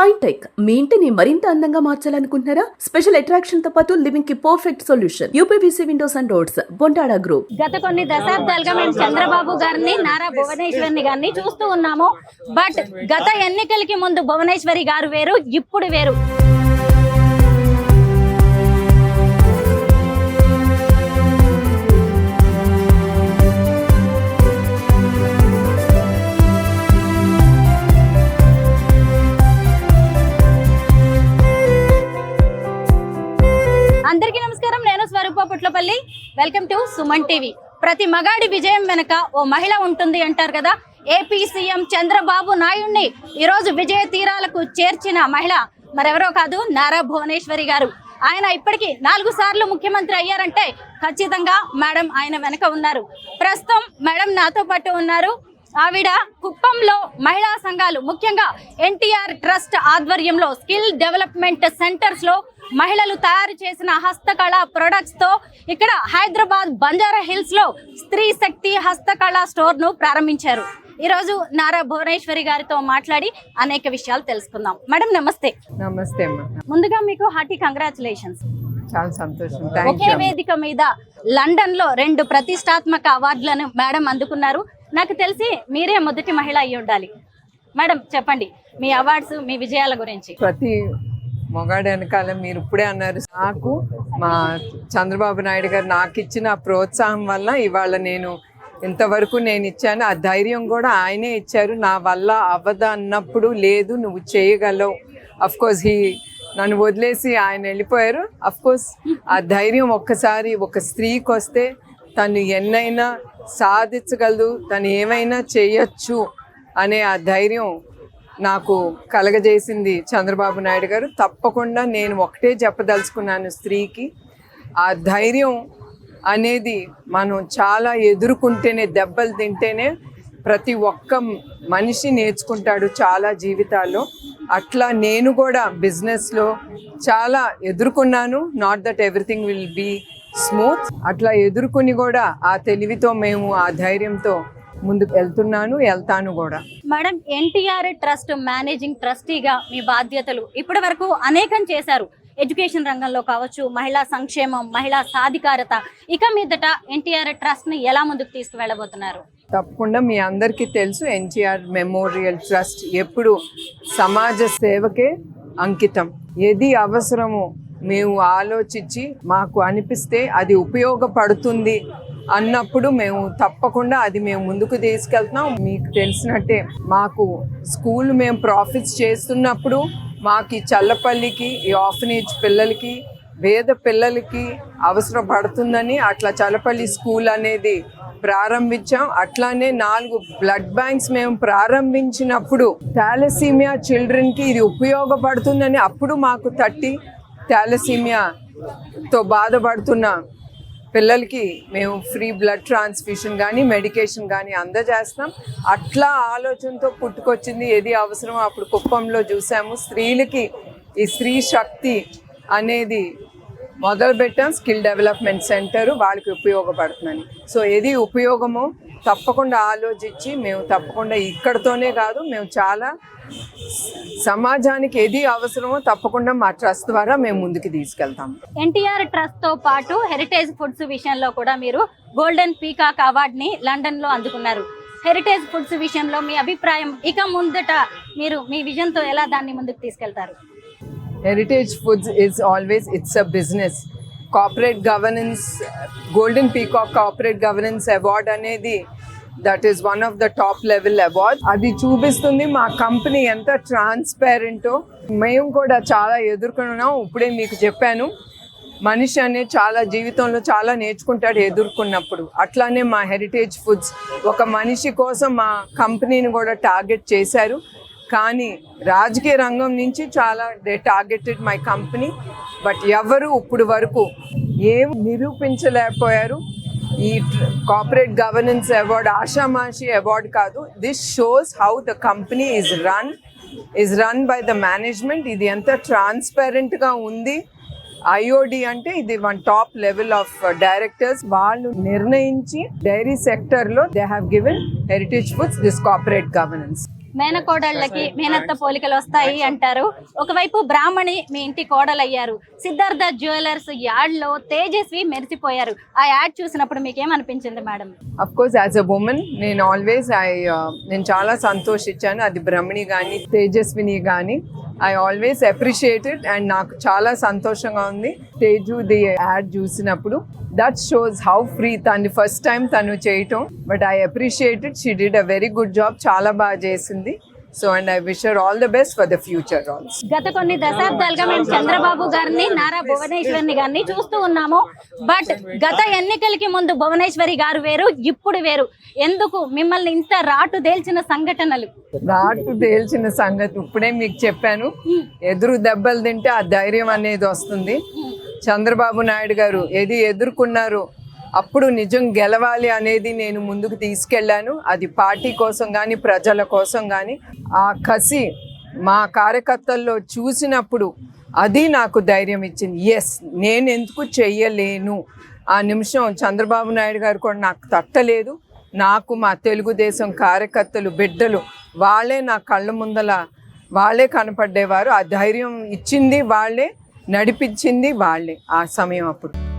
Shine tech మీ ఇంటిని మరింత అందంగా మార్చాలనుకుంటున్నారా? స్పెషల్ అట్రాక్షన్తో పాటు లివింగ్కి perfect solution UPVC windows and doors Bontada group గత కొన్ని దశాబ్దాలుగా మేము చంద్రబాబు గారిని నారా భువనేశ్వరిని గారిని చూస్తూ ఉన్నాము. బట్ గత ఎన్నికలకి ముందు భువనేశ్వరి గారు వేరు ఇప్పుడు వేరు. Welcome to Suman TV. ప్రతి మగాడి విజయం వెనుక ఓ మహిళ ఉంటుంది అంటారు కదా. ఏపీ సీఎం చంద్రబాబు నాయుడిని ఈరోజు విజయ తీరాలకు చేర్చిన మహిళ మరెవరో కాదు నారా భువనేశ్వరి గారు. ఆయన ఇప్పటికీ నాలుగు సార్లు ముఖ్యమంత్రి అయ్యారంటే ఖచ్చితంగా మేడం ఆయన వెనక ఉన్నారు. ప్రస్తుతం మేడం నాతో పాటు ఉన్నారు. ఆవిడ కుప్పంలో మహిళా సంఘాలు ముఖ్యంగా ఎన్టీఆర్ ట్రస్ట్ ఆధ్వర్యంలో స్కిల్ డెవలప్మెంట్ సెంటర్స్లో మహిళలు తయారు చేసిన హస్తకళ ప్రొడక్ట్స్తో ఇక్కడ హైదరాబాద్ బంజారా హిల్స్లో స్త్రీ శక్తి హస్తకళ స్టోర్ను ప్రారంభించారు. ఈరోజు నారా భువనేశ్వరి గారితో మాట్లాడి అనేక విషయాలు తెలుసుకుందాం. మేడం నమస్తే. నమస్తే ముందుగా మీకు హార్టీ కంగ్రాచులేషన్స్ చాలా సంతోషం. ఒకే వేదిక మీద లండన్లో రెండు ప్రతిష్టాత్మక అవార్డులను మేడం అందుకున్నారు. నాకు తెలిసి మీరే మొదటి మహిళ అయి ఉండాలి. మేడం చెప్పండి. మీ అవార్డ్స్ మీ విజయాల గురించి. ప్రతి మొగాడు వెనకాల మీరు ఇప్పుడే అన్నారు. నాకు మా చంద్రబాబు నాయుడు గారు నాకు ఇచ్చిన ప్రోత్సాహం వల్ల ఇవాళ నేను ఇంతవరకు నేను ఇచ్చాను. ఆ ధైర్యం కూడా ఆయనే ఇచ్చారు. నా వల్ల అవ్వదు అన్నప్పుడు లేదు నువ్వు చేయగలవు. అఫ్ కోర్స్ హీ నన్ను వదిలేసి ఆయన వెళ్ళిపోయారు. అఫ్ కోర్స్ ఆ ధైర్యం ఒక్కసారి ఒక స్త్రీకి వస్తే తను ఎన్నైనా సాధించగలదు తను ఏమైనా చేయొచ్చు అనే ఆ ధైర్యం నాకు కలగజేసింది చంద్రబాబు నాయుడు గారు. తప్పకుండా నేను ఒకటే చెప్పదలుచుకున్నాను స్త్రీకి. ఆ ధైర్యం అనేది మనం చాలా ఎదుర్కొంటేనే దెబ్బలు తింటేనే ప్రతి ఒక్క మనిషి నేర్చుకుంటాడు చాలా జీవితాల్లో. అట్లా నేను కూడా బిజినెస్లో చాలా ఎదుర్కొన్నాను. Not that everything will be smooth. అట్లా ఎదుర్కొని కూడా ఆ తెలివితో మేము ఆ ధైర్యంతో ముందుకు వెళ్తున్నాను వెళ్తాను కూడా. మేడం ఎన్టీఆర్ ట్రస్ట్ మేనేజింగ్ ట్రస్టీగా మీ బాధ్యతలు ఇప్పటి వరకు అనేకం చేశారు. ఎడ్యుకేషన్ రంగంలో కావచ్చు మహిళా సంక్షేమం మహిళా సాధికారత ఇక మీదట ఎన్టీఆర్ ట్రస్ట్ని ఎలా ముందుకు తీసుకువెళ్ళబోతున్నారు? తప్పకుండా మీ అందరికీ తెలుసు ఎన్టీఆర్ మెమోరియల్ ట్రస్ట్ ఎప్పుడు సమాజ సేవకే అంకితం. ఏది అవసరమో మేము ఆలోచించి మాకు అనిపిస్తే అది ఉపయోగపడుతుంది అన్నప్పుడు మేము తప్పకుండా అది మేము ముందుకు తీసుకెళ్తున్నాం. మీకు తెలిసినట్టే మాకు స్కూల్ మేము ప్రాఫిట్స్ చేస్తున్నప్పుడు మాకు ఈ చల్లపల్లికి ఈ ఆఫనేజ్ పిల్లలకి పేద పిల్లలకి అవసరపడుతుందని అట్లా చల్లపల్లి స్కూల్ అనేది ప్రారంభించాం. అట్లానే నాలుగు బ్లడ్ బ్యాంక్స్ మేము ప్రారంభించినప్పుడు థాలసీమియా చిల్డ్రన్కి ఇది ఉపయోగపడుతుందని అప్పుడు మాకు థర్టీ థాలసీమియాతో బాధపడుతున్న పిల్లలకి మేము ఫ్రీ బ్లడ్ ట్రాన్స్ఫ్యూషన్ కానీ మెడికేషన్ కానీ అందజేస్తాం అట్లా ఆలోచనతో పుట్టుకొచ్చింది ఏది అవసరమో అప్పుడు కుప్పంలో చూసాము. స్త్రీలకి ఈ స్త్రీ శక్తి అనేది మొదలుపెట్టాం. స్కిల్ డెవలప్మెంట్ సెంటర్ వాళ్ళకి ఉపయోగపడుతుందని. సో ఏది ఉపయోగమో తప్పకుండా ఆలోచించి మేము తప్పకుండా ఇక్కడతోనే కాదు మేము చాలా సమాజానికి ఏది అవసరమో తప్పకుండా మా ట్రస్ట్ ద్వారా మేము ముందుకు తీసుకెళ్తాం. ఎన్టీఆర్ ట్రస్ట్తో పాటు హెరిటేజ్ ఫుడ్స్ విషయంలో కూడా మీరు గోల్డెన్ పీకాక్ అవార్డ్ని లండన్లో అందుకున్నారు. హెరిటేజ్ ఫుడ్స్ విషయంలో మీ అభిప్రాయం ఇక ముందట మీరు మీ విజన్తో ఎలా దాన్ని ముందుకు తీసుకెళ్తారు? Heritage Foods is always it's a business corporate governance Golden Peacock corporate governance award అనేది that is one of the top level award అది చూపిస్తుంది మా కంపెనీ ఎంత ట్రాన్స్పరెంటో మేము కూడా చాలా ఎదుర్కొన్నాం. ఇప్పుడే మీకు చెప్పాను. మనిషి అనే చాలా జీవితంలో చాలా నేర్చుకుంటాడు ఎదుర్కొన్నప్పుడు. అట్లానే మా హెరిటేజ్ ఫుడ్స్ ఒక మనిషి కోసం మా కంపెనీని కూడా టార్గెట్ చేశారు. కానీ రాజకీయ రంగం నుంచి చాలా they targeted my company. But ఎవరు ఇప్పుడు వరకు ఏం నిరూపించలేకపోయారు. ఈ కార్పొరేట్ గవర్నెన్స్ అవార్డ్ ఆషామాషి అవార్డ్ కాదు. This shows how the company is run is run by the management ఇది ఎంత ట్రాన్స్పరెంట్గా ఉంది. ఐఓడి అంటే ఇది one top level of directors వాళ్ళు నిర్ణయించి డైరీ సెక్టర్లో they have given Heritage Foods this corporate governance మేనకోడళ్ళకి మేనత్త పోలికలు వస్తాయి అంటారు. ఒకవైపు బ్రాహ్మణి మీ ఇంటి కోడలయ్యారు. సిద్ధార్థ జ్యువెలర్స్ యాడ్లో తేజస్వి మెరిసిపోయారు. ఆ యాడ్ చూసినప్పుడు మీకేమనిపించింది madam? Of course as a woman నేను ఆల్వేస్ ఐ నేను చాలా సంతోషించాను. అది బ్రహ్మణి కానీ తేజస్విని కానీ ఐ ఆల్వేస్ అప్రిషియేటెడ్ అండ్ నాకు చాలా సంతోషంగా ఉంది. తేజు ది యాడ్ చూసినప్పుడు. దట్ షోస్ హౌ ఫ్రీ తను ఫస్ట్ టైం తను చేయటం. But I appreciated she did a very good job చాలా బాగా చేసింది. So and I wish her all the best for the future also గత కొన్ని దశాబ్దాలుగా మేము చంద్రబాబు గారిని నారా భువనేశ్వరిని గారిని చూస్తూ ఉన్నాము. బట్ గత ఎన్నికలకి ముందు భువనేశ్వరి గారు వేరు ఇప్పుడు వేరు. ఎందుకు? మిమ్మల్ని ఇంత రాటు దేల్చిన సంఘటనలు. నాటు తేల్చిన సంగతి ఇప్పుడే మీకు చెప్పాను. ఎదురు దెబ్బలు తింటే ఆ ధైర్యం అనేది వస్తుంది. చంద్రబాబు నాయుడు గారు ఏది ఎదుర్కొన్నారు అప్పుడు నిజం గెలవాలి అనేది నేను ముందుకు తీసుకెళ్ళాను. అది పార్టీ కోసం కానీ ప్రజల కోసం కానీ ఆ కసి మా కార్యకర్తల్లో చూసినప్పుడు అది నాకు ధైర్యం ఇచ్చింది. ఎస్ నేను ఎందుకు చెయ్యలేను. ఆ నిమిషం చంద్రబాబు నాయుడు గారు కూడా నాకు తట్టలేదు. నాకు మా తెలుగుదేశం కార్యకర్తలు బిడ్డలు వాళ్ళే నా కళ్ళ ముందల వాళ్ళే కనపడ్డేవారు. ఆ ధైర్యం ఇచ్చింది వాళ్ళే నడిపించింది వాళ్ళే ఆ సమయం అప్పుడు.